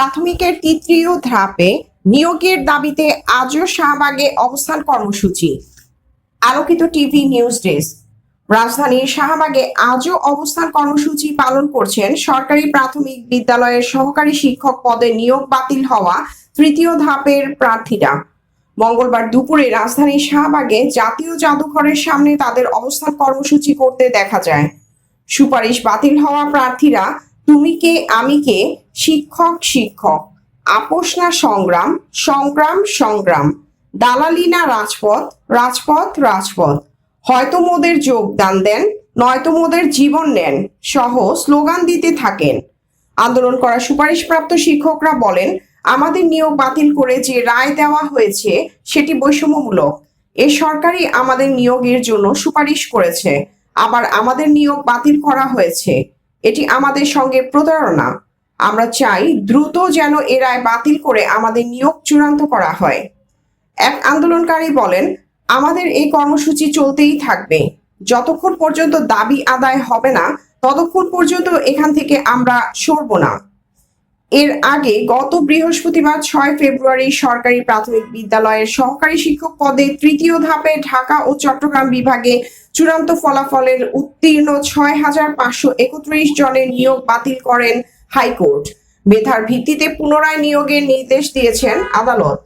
প্রাথমিকের তৃতীয় ধাপে নিয়োগের দাবিতে আজও শাহবাগে অবস্থান কর্মসূচি। আলোকিত টিভি নিউজ ডেস্ক। রাজধানীর শাহবাগে আজও অবস্থান কর্মসূচি পালন করছেন সরকারি প্রাথমিক বিদ্যালয়ের সহকারী শিক্ষক পদে নিয়োগ বাতিল হওয়া তৃতীয় ধাপের প্রার্থীরা। মঙ্গলবার দুপুরে রাজধানীর শাহবাগে জাতীয় জাদুঘরের সামনে তাদের অবস্থান কর্মসূচি করতে দেখা যায়। সুপারিশ বাতিল হওয়া প্রার্থীরা, তুমি কে, আমি কে শিক্ষক শিক্ষক। আপোষ না সংগ্রাম সংগ্রাম সংগ্রাম। দালালি না রাজপথ রাজপথ রাজপথ। হয়তো মোদের যোগদান দেন, নয়তো মোদের জীবন নেন, সহ স্লোগান দিতে থাকেন। আন্দোলন করা সুপারিশপ্রাপ্ত শিক্ষকরা বলেন, আমাদের নিয়োগ বাতিল করে যে রায় দেওয়া হয়েছে, সেটি বৈষম্যমূলক। এ সরকারই আমাদের নিয়োগের জন্য সুপারিশ করেছে। আবার আমাদের নিয়োগ বাতিল করা হয়েছে। এটি আমাদের সঙ্গে প্রতারণা। আমরা চাই দ্রুত যেন এ রায় বাতিল করে আমাদের নিয়োগ চূড়ান্ত করা হয়। এক আন্দোলনকারী বলেন, আমাদের এই কর্মসূচি চলতেই থাকবে। যতক্ষণ পর্যন্ত দাবি আদায় হবে না, ততক্ষণ পর্যন্ত এখান থেকে আমরা সরব না। এর আগে গত বৃহস্পতিবার ছয় ফেব্রুয়ারি সরকারি প্রাথমিক বিদ্যালয়ের সহকারী শিক্ষক পদে তৃতীয় ধাপে ঢাকা ও চট্টগ্রাম বিভাগে চূড়ান্ত ফলাফলের উত্তীর্ণ ছয় হাজার পাঁচশো একত্রিশ জনের নিয়োগ বাতিল করেন হাইকোর্ট। মেধার ভিত্তিতে পুনরায় নিয়োগের নির্দেশ দিয়েছেন আদালত।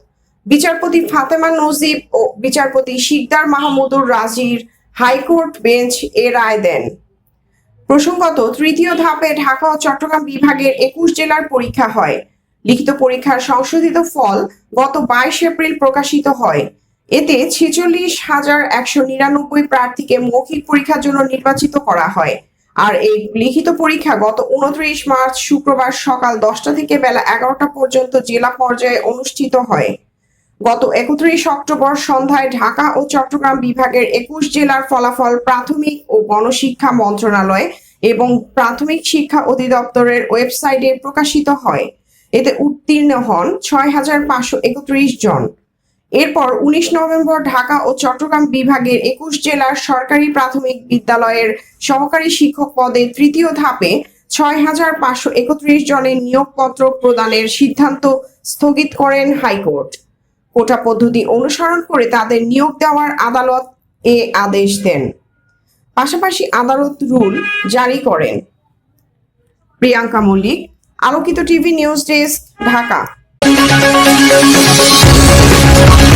বিচারপতি ফাতেমা নজিব ও বিচারপতি শিকদার মাহমুদুর রাজির হাইকোর্ট বেঞ্চ এ রায় দেন। প্রসঙ্গত, তৃতীয় ধাপে ঢাকা ও চট্টগ্রাম বিভাগের একুশ জেলার পরীক্ষা হয়। লিখিত পরীক্ষার সংশোধিত ফল গত বাইশ এপ্রিল প্রকাশিত হয়। এতে ছেচল্লিশ হাজার একশো নিরানব্বই প্রার্থীকে মৌখিক পরীক্ষার জন্য নির্বাচিত করা হয়। আর এই লিখিত পরীক্ষা গত উনত্রিশ মার্চ শুক্রবার সকাল দশটা থেকে বেলা এগারোটা পর্যন্ত জেলা পর্যায়ে অনুষ্ঠিত হয়। গত একত্রিশ অক্টোবর সন্ধ্যায় ঢাকা ও চট্টগ্রাম বিভাগের একুশ জেলার ফলাফল প্রাথমিক ও গণশিক্ষা মন্ত্রণালয় এবং প্রাথমিক শিক্ষা অধিদপ্তরের ওয়েবসাইটে প্রকাশিত হয়। এতে উত্তীর্ণ হন ছয় হাজার পাঁচশো একত্রিশ জন। এরপর উনিশ নভেম্বর ঢাকা ও চট্টগ্রাম বিভাগের একুশ জেলার সরকারি প্রাথমিক বিদ্যালয়ের সহকারী শিক্ষক পদে তৃতীয় ধাপে ছয় হাজার পাঁচশো একত্রিশ জনের নিয়োগপত্র প্রদানের সিদ্ধান্ত স্থগিত করেন হাইকোর্ট। কোটা পদ্ধতি অনুসরণ করে তাদের নিয়োগ দেওয়ার আদালত এ আদেশ দেন। পাশাপাশি আদালত রুল জারি করেন। Priyanka Mallick, Alokito TV news desk, Dhaka. Thank